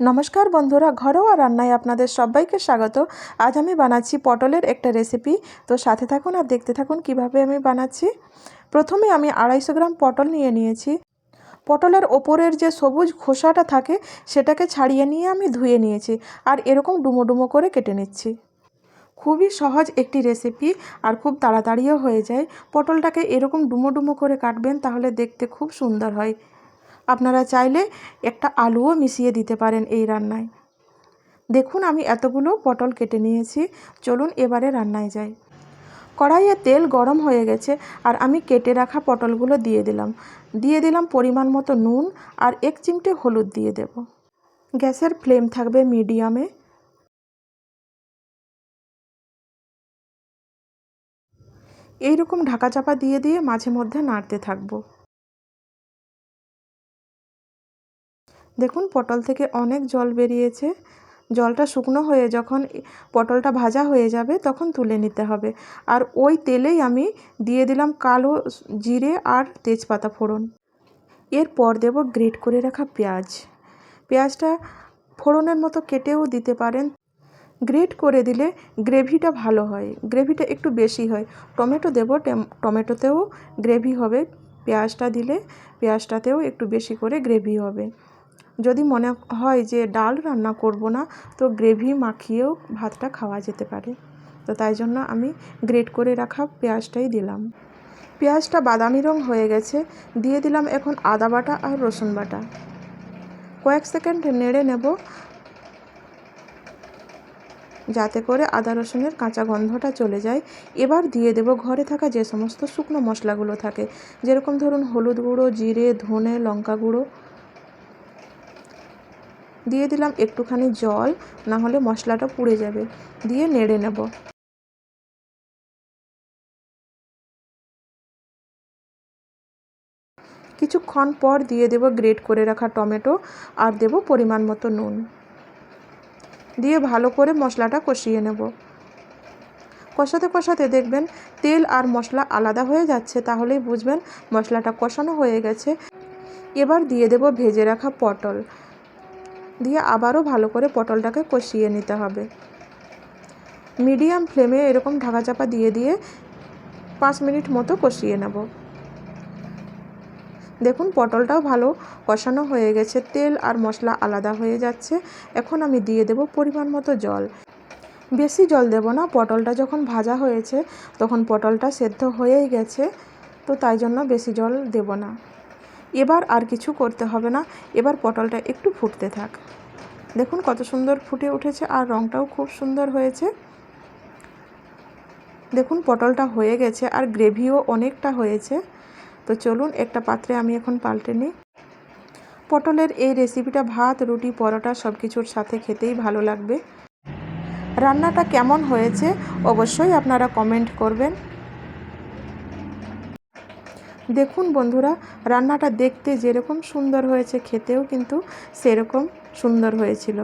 নমস্কার বন্ধুরা, ঘরোয়া রান্নায় আপনাদের সবাইকে স্বাগত। আজ আমি বানাচ্ছি পটলের একটা রেসিপি তো সাথে থাকুন আর দেখতে থাকুন কীভাবে আমি বানাচ্ছি। প্রথমে আমি আড়াইশো গ্রাম পটল নিয়ে নিয়েছি। পটলের ওপরের যে সবুজ খোসাটা থাকে, সেটাকে ছাড়িয়ে নিয়ে আমি ধুয়ে নিয়েছি আর এরকম ডুমো ডুমো করে কেটে নিচ্ছি। খুবই সহজ একটি রেসিপি আর খুব তাড়াতাড়িও হয়ে যায়। পটলটাকে এরকম ডুমো ডুমো করে কাটবেন, তাহলে দেখতে খুব সুন্দর হয়। আপনারা চাইলে একটা আলুও মিশিয়ে দিতে পারেন এই রান্নায়। দেখুন আমি এতগুলো পটল কেটে নিয়েছি, চলুন এবারে রান্নায় যাই। কড়াইয়ে তেল গরম হয়ে গেছে আর আমি কেটে রাখা পটলগুলো দিয়ে দিলাম। দিয়ে দিলাম পরিমাণ মতো নুন আর এক চিমটে হলুদ দিয়ে দেব। গ্যাসের ফ্লেম থাকবে মিডিয়ামে। এইরকম ঢাকা চাপা দিয়ে দিয়ে মাঝে মধ্যে নাড়তে থাকব। দেখুন, পটল থেকে অনেক জল বেরিয়েছে। জলটা শুকনো হয়ে যখন পটলটা ভাজা হয়ে যাবে তখন তুলে নিতে হবে। আর ওই তেলেই আমি দিয়ে দিলাম কালো জিরে আর তেজপাতা ফোড়ন। এরপর দেব গ্রেট করে রাখা পেঁয়াজ। পেঁয়াজটা ফোড়নের মতো কেটেও দিতে পারেন। গ্রেট করে দিলে গ্রেভিটা ভালো হয়, গ্রেভিটা একটু বেশি হয়। টমেটো দেব টমেটোতেও গ্রেভি হবে। পেঁয়াজটা দিলে পেঁয়াজটাতেও একটু বেশি করে গ্রেভি হবে। যদি মনে হয় যে ডাল রান্না করব না, তো গ্রেভি মাখিয়েও ভাতটা খাওয়া যেতে পারে। তো তাই জন্য আমি গ্রেট করে রাখা পেঁয়াজটাই দিলাম। পেঁয়াজটা বাদামি রং হয়ে গেছে, দিয়ে দিলাম এখন আদা বাটা আর রসুন বাটা। কয়েক সেকেন্ড নেড়ে নেব, যাতে করে আদা রসুনের কাঁচা গন্ধটা চলে যায়। এবার দিয়ে দেব ঘরে থাকা যে সমস্ত শুকনো মশলাগুলো থাকে, যেরকম ধরুন হলুদ গুঁড়ো, জিরে, ধনে, লঙ্কা গুঁড়ো। দিয়ে দিলাম একটুখানি জল না হলে মশলাটা পুড়ে যাবে। দিয়ে নেড়ে নেব। কিছুক্ষণ পর দিয়ে দেব গ্রেট করে রাখা টমেটো আর দেব পরিমাণ মতো নুন। দিয়ে ভালো করে মশলাটা কষিয়ে নেব। কষাতে কষাতে দেখবেন তেল আর মশলা আলাদা হয়ে যাচ্ছে, তাহলেই বুঝবেন মশলাটা কষানো হয়ে গেছে। এবার দিয়ে দেব ভেজে রাখা পটল। দিয়ে আবারও ভালো করে পটলটাকে কষিয়ে নিতে হবে। মিডিয়াম ফ্লেমে এরকম ঢাকা চাপা দিয়ে দিয়ে পাঁচ মিনিট মতো কষিয়ে নেব। দেখুন, পটলটাও ভালো কষানো হয়ে গেছে। তেল আর মশলা আলাদা হয়ে যাচ্ছে। এখন আমি দিয়ে দেব পরিমাণ মতো জল। বেশি জল দেব না, পটলটা যখন ভাজা হয়েছে তখন পটলটা সেদ্ধ হয়েই গেছে, তো তাই জন্য বেশি জল দেব না। এবার আর কিছু করতে হবে না। এবার পটলটা একটু ফুটতে থাক। দেখুন কত সুন্দর ফুটে উঠেছে আর রঙটাও খুব সুন্দর হয়েছে। দেখুন পটলটা হয়ে গেছে আর গ্রেভিও অনেকটা হয়েছে। তো চলুন একটা পাত্রে আমি এখন পাল্টে নিই। পটলের এই রেসিপিটা ভাত, রুটি, পরোটা সব কিছুর সাথে খেতেই ভালো লাগবে। রান্নাটা কেমন হয়েছে অবশ্যই আপনারা কমেন্ট করবেন। দেখুন বন্ধুরা রান্নাটা দেখতে যেরকম সুন্দর হয়েছে খেতেও কিন্তু সেরকম সুন্দর হয়েছিল।